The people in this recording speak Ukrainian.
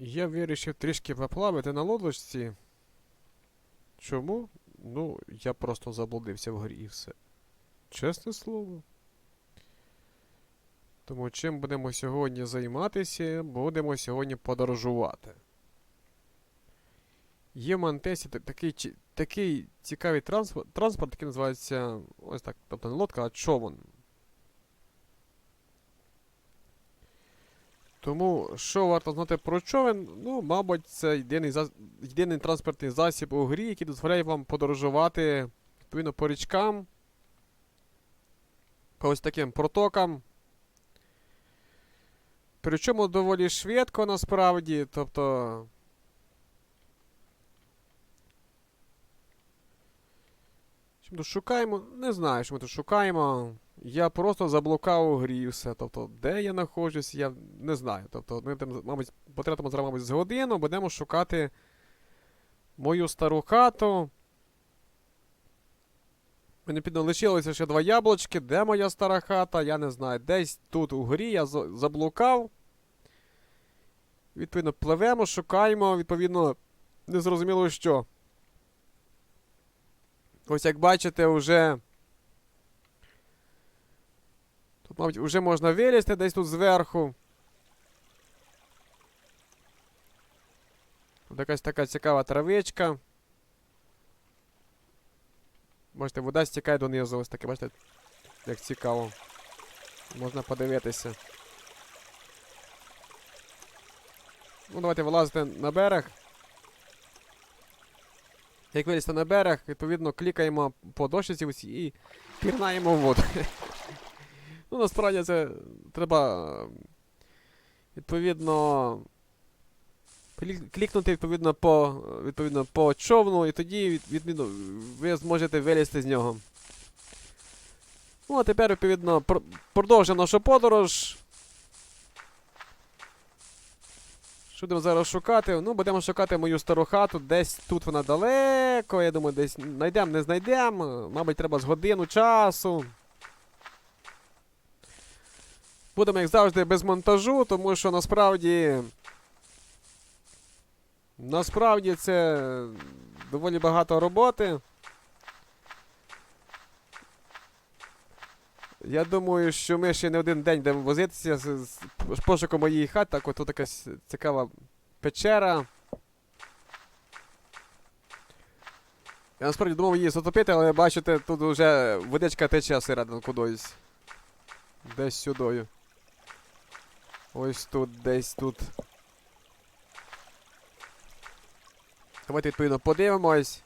Я вирішив трішки поплавати на лодочці. Чому? Ну, я просто заблудився в горі і все. Чесне слово. Тому чим будемо сьогодні займатися, будемо сьогодні подорожувати. Є в Мантесі такий, такий цікавий транспорт, транспорт, який називається ось так, тобто не лодка, а човен. Тому що варто знати про човен? Ну, мабуть, це єдиний, зас... єдиний транспортний засіб у грі, який дозволяє вам подорожувати відповідно по річкам, по ось таким протокам. Причому доволі швидко насправді, тобто. Ми тут шукаємо? Не знаю, що ми тут шукаємо. Я просто заблукав у грі все. Тобто, де я знаходжусь, я не знаю. Тобто, ми там, мабуть, потратимо зараз, мабуть, з годину, будемо шукати мою стару хату. Мені підно лишилося ще два яблучки. Де моя стара хата? Я не знаю. Десь тут у грі я заблукав. Відповідно, пливемо, шукаємо, відповідно, незрозуміло що. Ось як бачите, вже. Мабуть, вже можна вилізти десь тут зверху. Тут якась така цікава травичка. Бачите, вода стікає донизу, ось таке, бачите, як цікаво. Можна подивитися. Ну, давайте вилазити на берег. Як вилізти на берег, відповідно, клікаємо по ось і пірнаємо в воду. ну, насправді це треба. Відповідно. Клікнути відповідно по, відповідно по човну, і тоді від- відповідно, ви зможете вилізти з нього. Ну, а тепер, відповідно, пр- продовжимо нашу подорож. Що будемо зараз шукати? Ну, будемо шукати мою стару хату. Десь тут вона далеко. Я думаю, десь знайдемо, не знайдемо. Мабуть, треба з годину часу. Будемо, як завжди, без монтажу, тому що насправді. Насправді це доволі багато роботи. Я думаю, що ми ще не один день будемо возитися з, пошуком моєї хати. Так, от тут якась цікава печера. Я насправді думав її затопити, але бачите, тут вже водичка тече середину кудись. Десь сюдою. Ось тут, десь тут. Давайте відповідно подивимось.